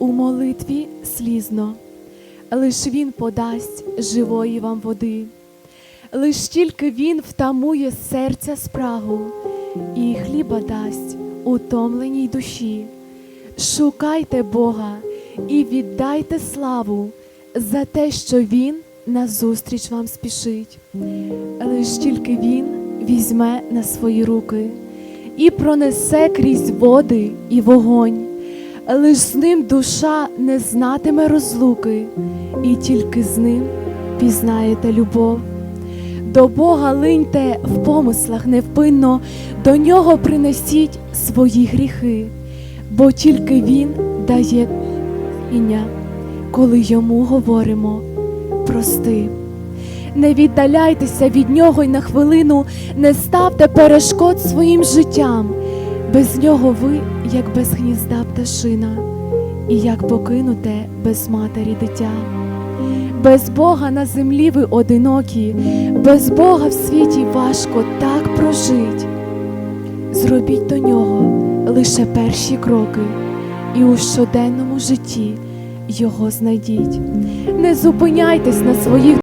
у молитві слізно, лиш він подасть живої вам води, лиш тільки він втамує серця спрагу і хліба дасть утомленій душі. Шукайте Бога і віддайте славу за те, що Він назустріч вам спішить. Лиш тільки Він візьме на свої руки і пронесе крізь води і вогонь. Лиш з ним душа не знатиме розлуки, і тільки з ним пізнаєте любов. До Бога линьте в помислах невпинно, до нього принесіть свої гріхи, бо тільки Він дає ім'я, коли йому говоримо прости. Не віддаляйтеся від нього й на хвилину, не ставте перешкод своїм життям. Без нього ви, як без гнізда пташина, і як покинуте без матері дитя. Без Бога на землі ви одинокі, без Бога в світі важко так прожить. Зробіть до нього лише перші кроки, і у щоденному житті його знайдіть. Не зупиняйтесь на своїх